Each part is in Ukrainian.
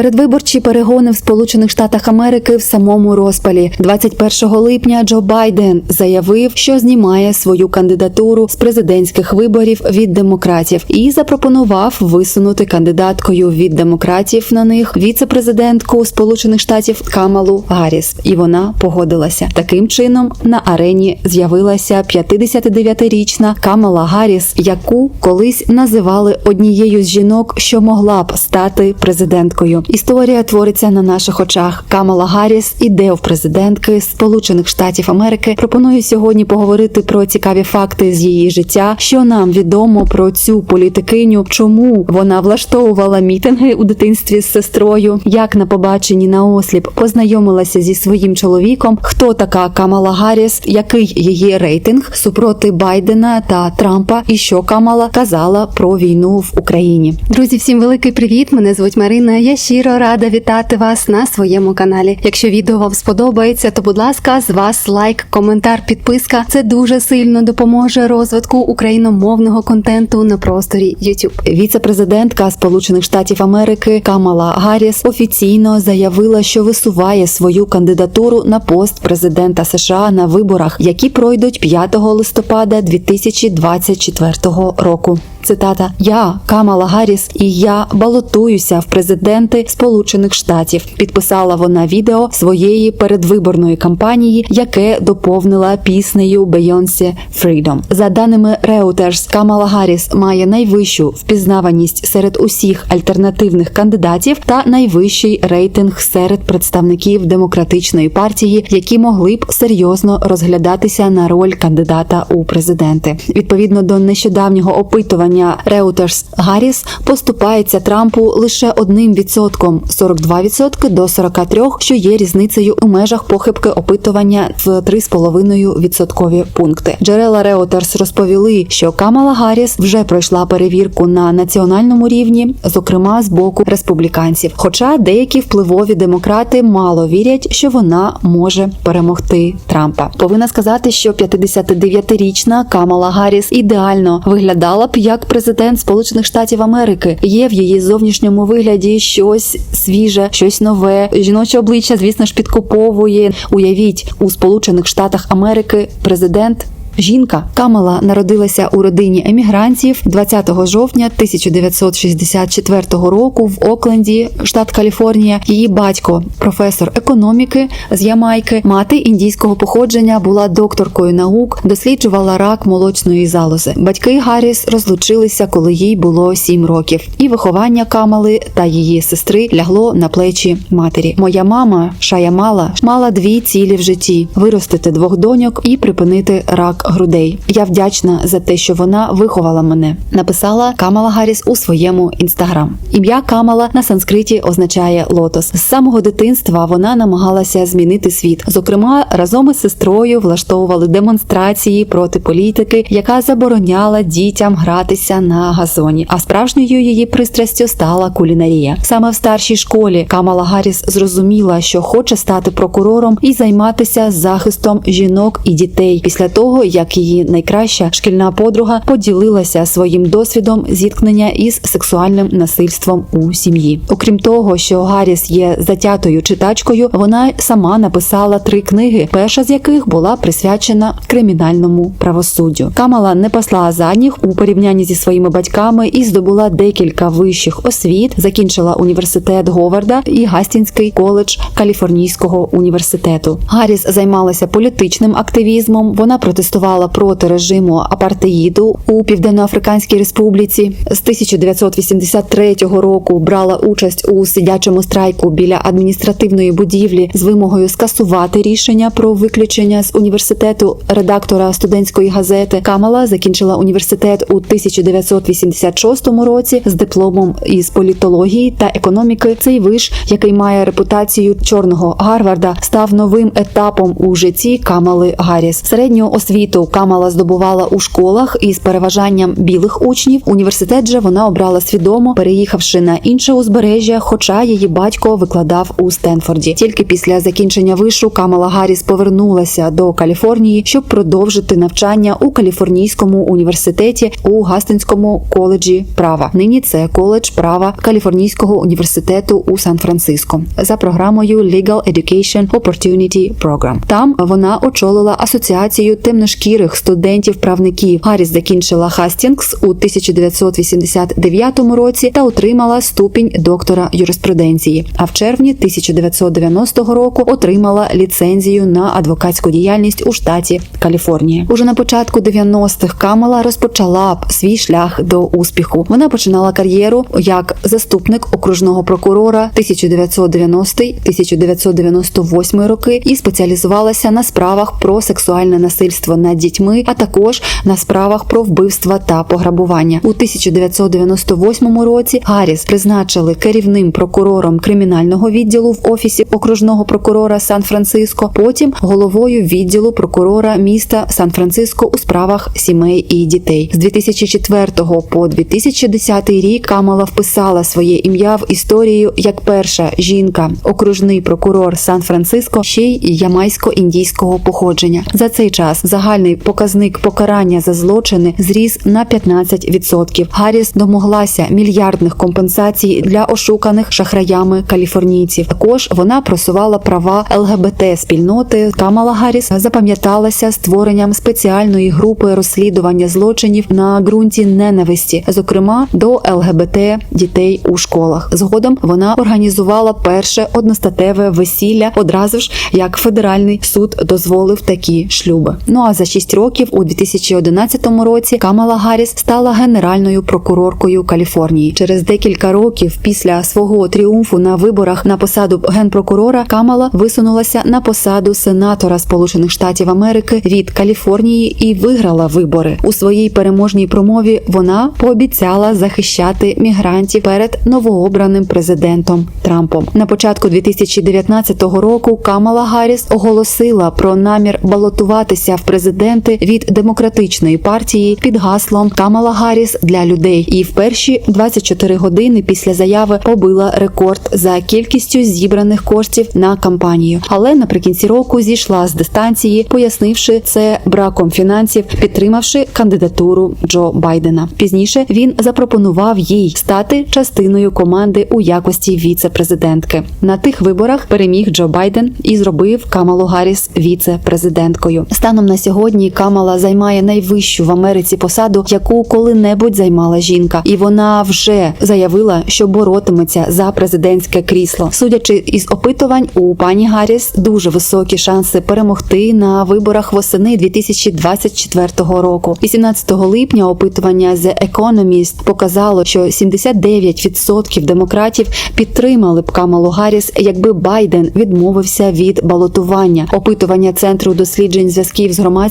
Передвиборчі перегони в Сполучених Штатах Америки в самому розпалі. 21 липня Джо Байден заявив, що знімає свою кандидатуру з президентських виборів від демократів і запропонував висунути кандидаткою від демократів на них віце-президентку Сполучених Штатів Камалу Гарріс. І вона погодилася. Таким чином на арені з'явилася 59-річна Камала Гарріс, яку колись називали однією з жінок, що могла б стати президенткою. Історія твориться на наших очах. Камала Гарріс іде в президентки Сполучених Штатів Америки. Пропоную сьогодні поговорити про цікаві факти з її життя, що нам відомо про цю політикиню, чому вона влаштовувала мітинги у дитинстві з сестрою, як на побаченні на осліп познайомилася зі своїм чоловіком, хто така Камала Гарріс, який її рейтинг супроти Байдена та Трампа, і що Камала казала про війну в Україні. Друзі, всім великий привіт! Мене звуть Марина. Я щиро рада вітати вас на своєму каналі. Якщо відео вам сподобається, то будь ласка, з вас лайк, коментар, підписка. Це дуже сильно допоможе розвитку україномовного контенту на просторі YouTube. Віце-президентка Сполучених Штатів Америки Камала Гарріс офіційно заявила, що висуває свою кандидатуру на пост президента США на виборах, які пройдуть 5 листопада 2024 року. Цитата: Я Камала Гарріс, і я балотуюся в президенти Сполучених Штатів. Підписала вона відео своєї передвиборної кампанії, яке доповнила піснею Beyoncé Freedom. За даними Reuters, Камала Гарріс має найвищу впізнаваність серед усіх альтернативних кандидатів та найвищий рейтинг серед представників демократичної партії, які могли б серйозно розглядатися на роль кандидата у президенти. Відповідно до нещодавнього опитування. Reuters Гарріс поступається Трампу лише одним відсотком 42% до 43%, що є різницею у межах похибки опитування в 3,5 відсоткові пункти. Джерела Reuters розповіли, що Камала Гарріс вже пройшла перевірку на національному рівні, зокрема з боку республіканців. Хоча деякі впливові демократи мало вірять, що вона може перемогти Трампа. Повинна сказати, що 59-річна Камала Гарріс ідеально виглядала б як президент Сполучених Штатів Америки. Є в її зовнішньому вигляді щось свіже, щось нове. Жіноче обличчя, звісно ж, підкуповує. Уявіть, у Сполучених Штатах Америки президент. Жінка Камала народилася у родині емігрантів 20 жовтня 1964 року в Окленді, штат Каліфорнія. Її батько, професор економіки з Ямайки, мати індійського походження, була докторкою наук, досліджувала рак молочної залози. Батьки Гарріс розлучилися, коли їй було 7 років, і виховання Камали та її сестри лягло на плечі матері. Моя мама Шаямала мала дві цілі в житті: виростити двох доньок і припинити рак грудей. Я вдячна за те, що вона виховала мене. Написала Камала Гарріс у своєму інстаграм. Ім'я Камала на санскриті означає лотос. З самого дитинства вона намагалася змінити світ. Зокрема, разом із сестрою влаштовували демонстрації проти політики, яка забороняла дітям гратися на газоні. А справжньою її пристрастю стала кулінарія. Саме в старшій школі Камала Гарріс зрозуміла, що хоче стати прокурором і займатися захистом жінок і дітей після того, як її найкраща шкільна подруга поділилася своїм досвідом зіткнення із сексуальним насильством у сім'ї. Окрім того, що Гарріс є затятою читачкою, вона сама написала три книги, перша з яких була присвячена кримінальному правосуддю. Камала не посла задніх у порівнянні зі своїми батьками і здобула декілька вищих освіт, закінчила університет Говарда і Гастінський коледж Каліфорнійського університету. Гарріс займалася політичним активізмом. Вона протестувала проти режиму апартеїду у Південноафриканській Республіці. З 1983 року брала участь у сидячому страйку біля адміністративної будівлі з вимогою скасувати рішення про виключення з університету редактора студентської газети. Камала закінчила університет у 1986 році з дипломом із політології та економіки. Цей виш, який має репутацію чорного Гарварда, став новим етапом у житті Камали Гарріс. Середню освіту освіту Камала здобувала у школах із переважанням білих учнів. Університет же вона обрала свідомо, переїхавши на інше узбережжя, хоча її батько викладав у Стенфорді. Тільки після закінчення вишу Камала Гарріс повернулася до Каліфорнії, щоб продовжити навчання у Каліфорнійському університеті у Гастинському коледжі права. Нині це коледж права Каліфорнійського університету у Сан-Франциско за програмою Legal Education Opportunity Program. Там вона очолила асоціацію темношкірих студентів-правників. Гарріс закінчила Хастінгс у 1989 році та отримала ступінь доктора юриспруденції. А в червні 1990 року отримала ліцензію на адвокатську діяльність у штаті Каліфорнія. Уже на початку 90-х Камала розпочала б свій шлях до успіху. Вона починала кар'єру як заступник окружного прокурора 1990-1998 роки і спеціалізувалася на справах про сексуальне насильство над дітьми, а також на справах про вбивства та пограбування. У 1998 році Гарріс призначили керівним прокурором кримінального відділу в офісі окружного прокурора Сан-Франциско. Потім головою відділу прокурора міста Сан-Франциско у справах сімей і дітей. З 2004 по 2010 рік Камала вписала своє ім'я в історію як перша жінка, окружний прокурор Сан-Франциско, ще й ямайсько-індійського походження. За цей час загальний показник покарання за злочини зріс на 15%. Гарріс домоглася мільярдних компенсацій для ошуканих шахраями каліфорнійців. Також вона просувала права ЛГБТ спільноти. Камала Гарріс запам'яталася створенням спеціальної групи розслідування злочинів на ґрунті ненависті, зокрема до ЛГБТ дітей у школах. Згодом вона організувала перше одностатеве весілля одразу ж як федеральний суд дозволив такі шлюби. Ну а за 6 років у 2011 році Камала Гарріс стала генеральною прокуроркою Каліфорнії. Через декілька років після свого тріумфу на виборах на посаду генпрокурора Камала висунулася на посаду сенатора Сполучених Штатів Америки від Каліфорнії і виграла вибори у своїй переможній промові. Вона пообіцяла захищати мігрантів перед новообраним президентом Трампом. На початку 2019 року Камала Гарріс оголосила про намір балотуватися в президенти від демократичної партії під гаслом Камала Гарріс для людей. І в перші 24 години після заяви побила рекорд за кількістю зібраних коштів на кампанію. Але наприкінці року зійшла з дистанції, пояснивши це браком фінансів, підтримавши кандидатуру Джо Байдена. Пізніше він запропонував їй стати частиною команди у якості віце-президентки. На тих виборах переміг Джо Байден і зробив Камалу Гарріс віце-президенткою. Станом на сьогодні Камала займає найвищу в Америці посаду, яку коли-небудь займала жінка, і вона вже заявила, що боротиметься за президентське крісло. Судячи із опитувань, у пані Гарріс дуже високі шанси перемогти на виборах восени 2024 року. 18 липня опитування The Economist показало, що 79% демократів підтримали б Камалу Гарріс, якби Байден відмовився від балотування. Опитування центру досліджень зв'язків з громадськістю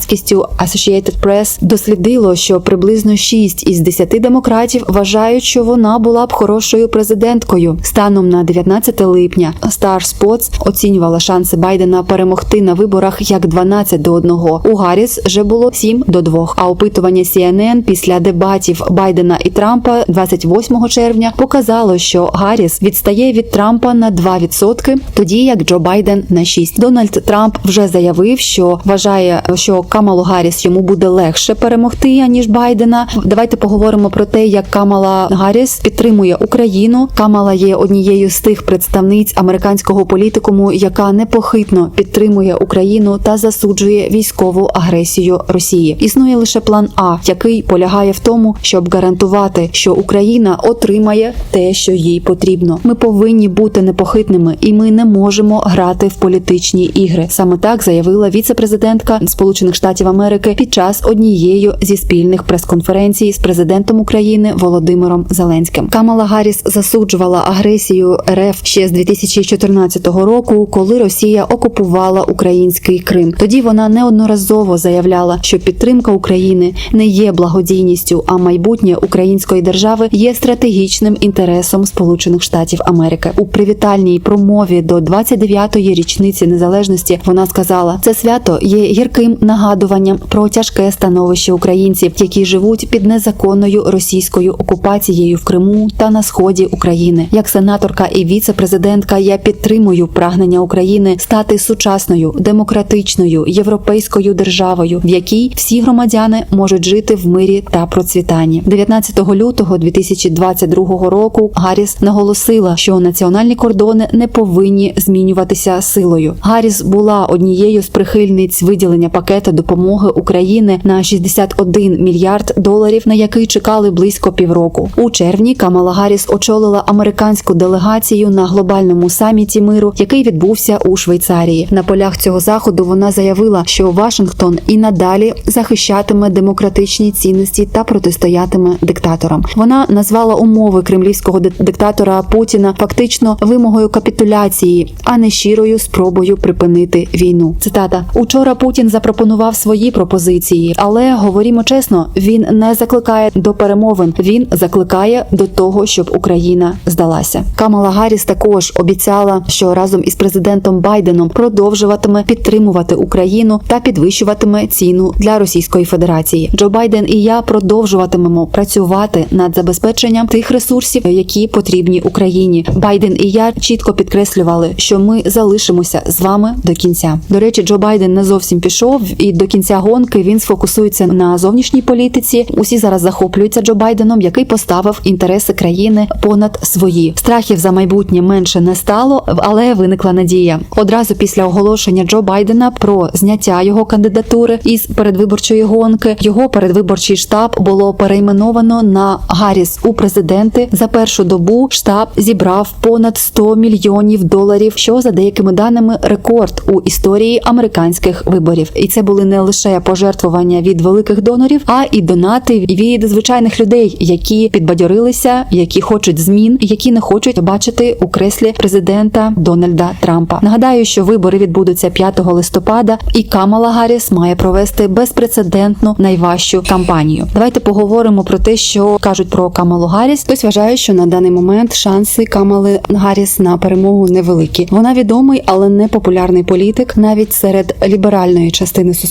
Associated Press дослідило, що приблизно 6 із 10 демократів вважають, що вона була б хорошою президенткою. Станом на 19 липня Star Spots оцінювала шанси Байдена перемогти на виборах як 12 до 1. У Гарріс вже було 7 до 2. А опитування CNN після дебатів Байдена і Трампа 28 червня показало, що Гарріс відстає від Трампа на 2%, тоді як Джо Байден на 6%. Дональд Трамп вже заявив, що вважає, що Камалу Гарріс йому буде легше перемогти аніж Байдена. Давайте поговоримо про те, як Камала Гарріс підтримує Україну. Камала є однією з тих представниць американського політикуму, яка непохитно підтримує Україну та засуджує військову агресію Росії. Існує лише план А, який полягає в тому, щоб гарантувати, що Україна отримає те, що їй потрібно. Ми повинні бути непохитними, і ми не можемо грати в політичні ігри. Саме так заявила віце-президентка Сполучених Штатів Америки під час однієї зі спільних прес-конференцій з президентом України Володимиром Зеленським. Камала Гарріс засуджувала агресію РФ ще з 2014 року, коли Росія окупувала український Крим. Тоді вона неодноразово заявляла, що підтримка України не є благодійністю, а майбутнє української держави є стратегічним інтересом Сполучених Штатів Америки. У привітальній промові до 29-ї річниці незалежності вона сказала: це свято є гірким нагадуванням нагадуванням про тяжке становище українців, які живуть під незаконною російською окупацією в Криму та на сході України. Як сенаторка і віце-президентка, я підтримую прагнення України стати сучасною, демократичною європейською державою, в якій всі громадяни можуть жити в мирі та процвітанні. 19 лютого 2022 року Гарріс наголосила, що національні кордони не повинні змінюватися силою. Гарріс була однією з прихильниць виділення пакета допомоги України на 61 мільярд доларів, на який чекали близько півроку. У червні Камала Гарріс очолила американську делегацію на глобальному саміті миру, який відбувся у Швейцарії. На полях цього заходу вона заявила, що Вашингтон і надалі захищатиме демократичні цінності та протистоятиме диктаторам. Вона назвала умови кремлівського диктатора Путіна фактично вимогою капітуляції, а не щирою спробою припинити війну. Цитата: учора Путін запропонував свої пропозиції, але говоримо чесно, він не закликає до перемовин. Він закликає до того, щоб Україна здалася. Камала Гарріс також обіцяла, що разом із президентом Байденом продовжуватиме підтримувати Україну та підвищуватиме ціну для Російської Федерації. Джо Байден і я продовжуватимемо працювати над забезпеченням тих ресурсів, які потрібні Україні. Байден і я чітко підкреслювали, що ми залишимося з вами до кінця. До речі, Джо Байден не зовсім пішов, і до кінця гонки він сфокусується на зовнішній політиці. Усі зараз захоплюються Джо Байденом, який поставив інтереси країни понад свої. Страхів за майбутнє менше не стало, але виникла надія. Одразу після оголошення Джо Байдена про зняття його кандидатури із передвиборчої гонки його передвиборчий штаб було перейменовано на Гарріс у президенти. За першу добу штаб зібрав понад 100 мільйонів доларів, що за деякими даними рекорд у історії американських виборів. І це були не лише пожертвування від великих донорів, а і донати від звичайних людей, які підбадьорилися, які хочуть змін, які не хочуть бачити у креслі президента Дональда Трампа. Нагадаю, що вибори відбудуться 5 листопада, і Камала Гарріс має провести безпрецедентну найважчу кампанію. Давайте поговоримо про те, що кажуть про Камалу Гарріс. Хтось вважає, що на даний момент шанси Камали Гарріс на перемогу невеликі. Вона відомий, але не популярний політик навіть серед ліберальної частини суспільства.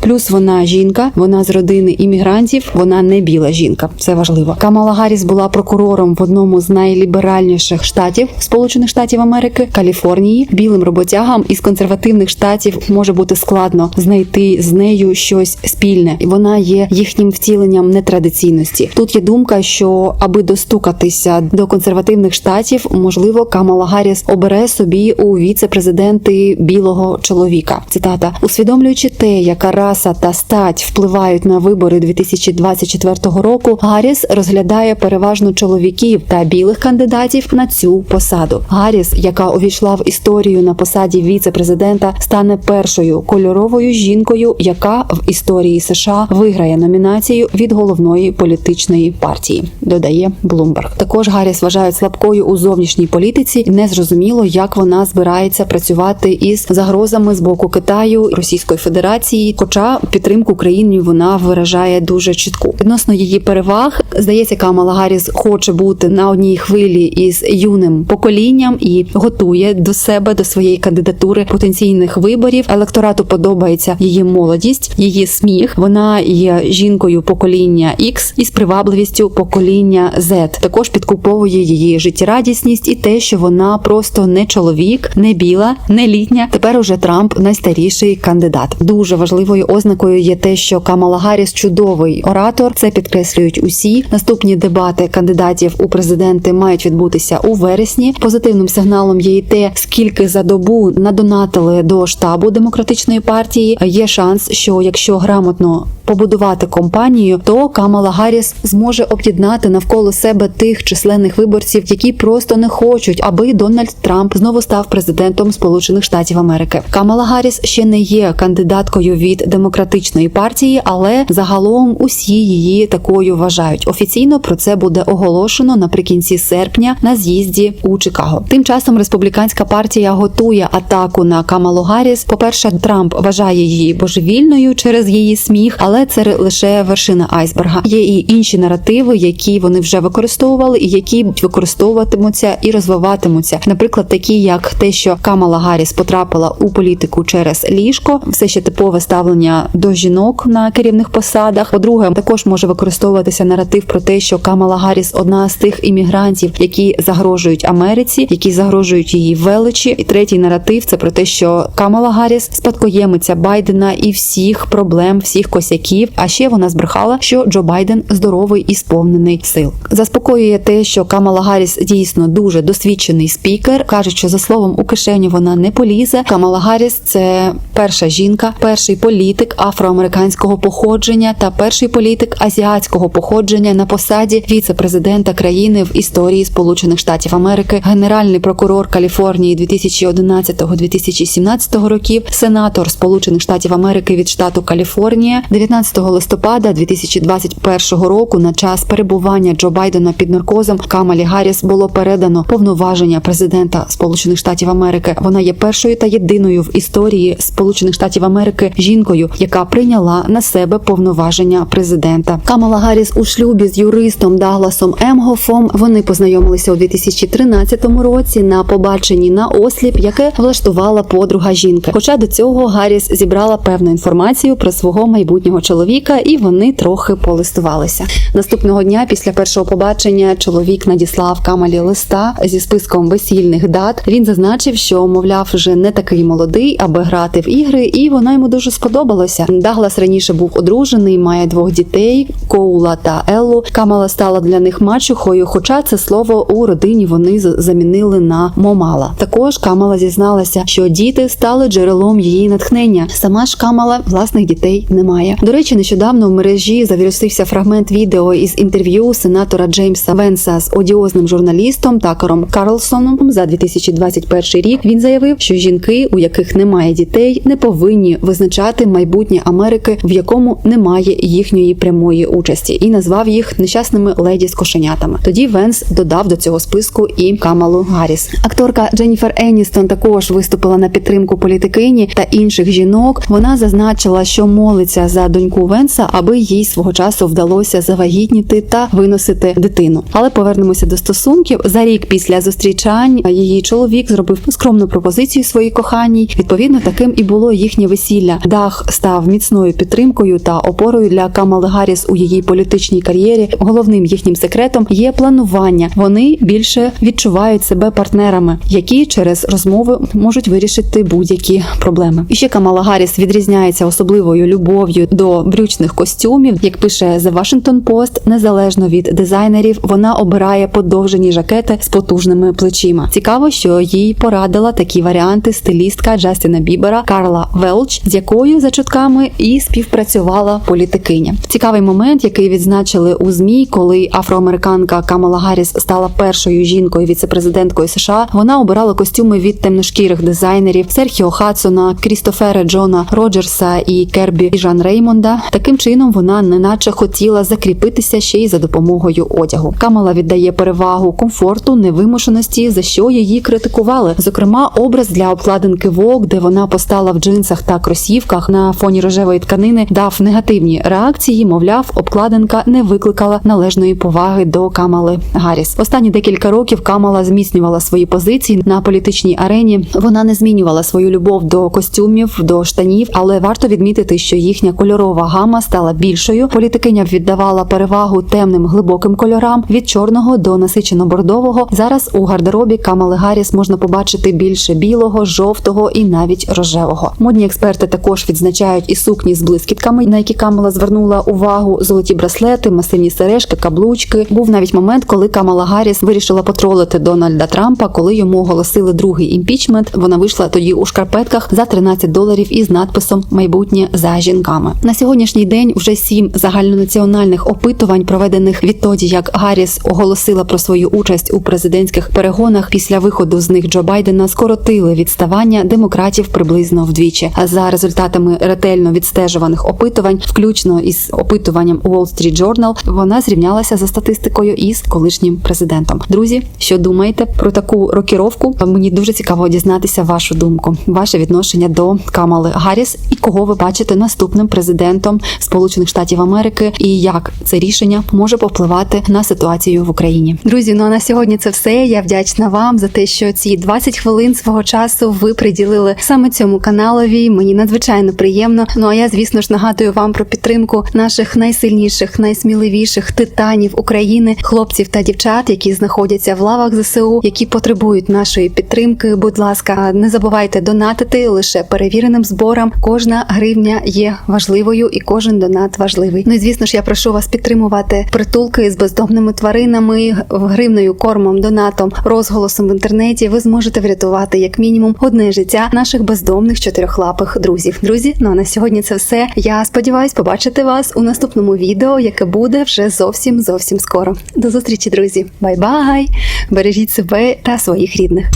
Плюс вона жінка, вона з родини іммігрантів, вона не біла жінка. Це важливо. Камала Гарріс була прокурором в одному з найліберальніших штатів Сполучених Штатів Америки Каліфорнії. Білим роботягам із консервативних штатів може бути складно знайти з нею щось спільне, і вона є їхнім втіленням нетрадиційності. Тут є думка, що аби достукатися до консервативних штатів, можливо, Камала Гарріс обере собі у віце-президенти білого чоловіка. Цитата: усвідомлюючи те, яка раса та стать впливають на вибори 2024 року, Гарріс розглядає переважно чоловіків та білих кандидатів на цю посаду. Гарріс, яка увійшла в історію на посаді віце-президента, стане першою кольоровою жінкою, яка в історії США виграє номінацію від головної політичної партії. Додає Блумберг. Також Гарріс вважають слабкою у зовнішній політиці, незрозуміло, як вона збирається працювати із загрозами з боку Китаю, Російської Федерації. Хоча підтримку Україні вона виражає дуже чітку. Відносно її переваг, здається, Камала Гарріс хоче бути на одній хвилі із юним поколінням і готує до себе до своєї кандидатури потенційних виборів. Електорату подобається її молодість, її сміх. Вона є жінкою покоління X із привабливістю покоління Z. Також підкуповує її життєрадісність і те, що вона просто не чоловік, не біла, не літня. Тепер уже Трамп найстаріший кандидат. Дуже важливою ознакою є те, що Камала Гарріс чудовий оратор. Це підкреслюють усі. Наступні дебати кандидатів у президенти мають відбутися у вересні. Позитивним сигналом є і те, скільки за добу надонатили до штабу демократичної партії. Є шанс, що якщо грамотно побудувати компанію, то Камала Гарріс зможе об'єднати навколо себе тих численних виборців, які просто не хочуть, аби Дональд Трамп знову став президентом Сполучених Штатів Америки. Камала Гарріс ще не є кандидаткою від демократичної партії, але загалом усі її такою вважають. Офіційно про це буде оголошено наприкінці серпня на з'їзді у Чикаго. Тим часом республіканська партія готує атаку на Камалу Гарріс. По перше, Трамп вважає її божевільною через її сміх, але це лише вершина айсберга. Є і інші наративи, які вони вже використовували, і які використовуватимуться і розвиватимуться. Наприклад, такі як те, що Камала Гарріс потрапила у політику через ліжко, все ще типове нездорове ставлення до жінок на керівних посадах. По-друге, також може використовуватися наратив про те, що Камала Гарріс одна з тих іммігрантів, які загрожують Америці, які загрожують її величі. І третій наратив це про те, що Камала Гарріс спадкоємиця Байдена і всіх проблем, всіх косяків. А ще вона збрехала, що Джо Байден здоровий і сповнений сил. Заспокоює те, що Камала Гарріс дійсно дуже досвідчений спікер. кажуть, що за словом у кишеню вона не полізе. Камала Гарріс – це перша жінка, перший політик афроамериканського походження та перший політик азіатського походження на посаді віце-президента країни в історії Сполучених Штатів Америки, генеральний прокурор Каліфорнії 2011-2017 років, сенатор Сполучених Штатів Америки від штату Каліфорнія 19 листопада 2021 року на час перебування Джо Байдена під наркозом Камалі Гарріс було передано повноваження президента Сполучених Штатів Америки. Вона є першою та єдиною в історії Сполучених Штатів Америки жінкою, яка прийняла на себе повноваження президента. Камала Гарріс у шлюбі з юристом Дагласом Емгофом. Вони познайомилися у 2013 році на побаченні на осліп, яке влаштувала подруга жінки. Хоча до цього Гарріс зібрала певну інформацію про свого майбутнього чоловіка, і вони трохи полистувалися. Наступного дня, після першого побачення, чоловік надіслав Камалі листа зі списком весільних дат. Він зазначив, що мовляв, вже не такий молодий, аби грати в ігри, і вона йому дуже сподобалася. Даглас раніше був одружений, має двох дітей Коула та Еллу. Камала стала для них мачухою, хоча це слово у родині вони замінили на момала. Також Камала зізналася, що діти стали джерелом її натхнення. Сама ж Камала власних дітей не має. До речі, нещодавно в мережі завірусився фрагмент відео із інтерв'ю сенатора Джеймса Венса з одіозним журналістом Такером Карлсоном за 2021 рік. Він заявив, що жінки, у яких немає дітей, не повинні визначати майбутнє Америки, в якому немає їхньої прямої участі, і назвав їх нещасними леді з кошенятами. Тоді Венс додав до цього списку і Камалу Гарріс. Акторка Дженніфер Еністон також виступила на підтримку політикині та інших жінок. Вона зазначила, що молиться за доньку Венса, аби їй свого часу вдалося завагітніти та виносити дитину. Але повернемося до стосунків. За рік після зустрічань її чоловік зробив скромну пропозицію своїй коханій. Відповідно, таким і було їхнє весілля. Дах став міцною підтримкою та опорою для Камали Гарріс у її політичній кар'єрі. Головним їхнім секретом є планування. Вони більше відчувають себе партнерами, які через розмови можуть вирішити будь-які проблеми. І ще Камала Гарріс відрізняється особливою любов'ю до брючних костюмів. Як пише The Washington Post, незалежно від дизайнерів, вона обирає подовжені жакети з потужними плечима. Цікаво, що їй порадила такі варіанти стилістка Джастіна Бібера Карла Велч, з якою за чутками і співпрацювала політикиня. Цікавий момент, який відзначили у змі, коли афроамериканка Камала Гарріс стала першою жінкою віцепрезиденткою США. Вона обирала костюми від темношкірих дизайнерів Серхіо Хадсона, Крістофера Джона Роджерса і Кербі Жан Реймонда. Таким чином вона неначе хотіла закріпитися ще й за допомогою одягу. Камала віддає перевагу комфорту, невимушеності, за що її критикували. Зокрема, образ для обкладинки Vogue, де вона постала в джинсах та кросівках на фоні рожевої тканини, дав негативні реакції. Мовляв, обкладинка не викликала належної поваги до Камали Гарріс. Останні декілька років Камала зміцнювала свої позиції на політичній арені. Вона не змінювала свою любов до костюмів, до штанів, але варто відмітити, що їхня кольорова гама стала більшою. Політикиня віддавала перевагу темним глибоким кольорам від чорного до насичено бордового. Зараз у гардеробі Камали Гарріс можна побачити більше білого, жовтого і навіть рожевого. Модні експерти також відзначають і сукні з блискітками, на які Камала звернула увагу: золоті браслети, масивні сережки, каблучки. Був навіть момент, коли Камала Гарріс вирішила потролити Дональда Трампа, коли йому оголосили другий імпічмент. Вона вийшла тоді у шкарпетках за 13 доларів із надписом Майбутнє за жінками. На сьогоднішній день вже сім загальнонаціональних опитувань, проведених відтоді, як Гарріс оголосила про свою участь у президентських перегонах після виходу з них Джо Байдена, скоротили відставання демократів приблизно вдвічі. А за результатами ретельно відстежуваних опитувань, включно із опитуванням Wall Street Journal, вона зрівнялася за статистикою із колишнім президентом. Друзі, що думаєте про таку рокіровку? Мені дуже цікаво дізнатися вашу думку, ваше відношення до Камали Гарріс і кого ви бачите наступним президентом Сполучених Штатів Америки, і як це рішення може повпливати на ситуацію в Україні. Друзі, ну а на сьогодні це все. Я вдячна вам за те, що ці 20 хвилин свого часу ви приділили саме цьому каналові. Мені надзвичайно надзвичайно приємно. Ну а я, звісно ж, нагадую вам про підтримку наших найсильніших, найсміливіших титанів України, хлопців та дівчат, які знаходяться в лавах ЗСУ, які потребують нашої підтримки. Будь ласка, не забувайте донатити лише перевіреним зборам. Кожна гривня є важливою і кожен донат важливий. Ну і звісно ж, я прошу вас підтримувати притулки з бездомними тваринами, гривною, кормом, донатом, розголосом в інтернеті. Ви зможете врятувати як мінімум одне життя наших бездомних чотирьохлапих друзів. Друзі, ну а на сьогодні це все. Я сподіваюсь побачити вас у наступному відео, яке буде вже зовсім зовсім скоро. До зустрічі, друзі. Бай-бай! Бережіть себе та своїх рідних.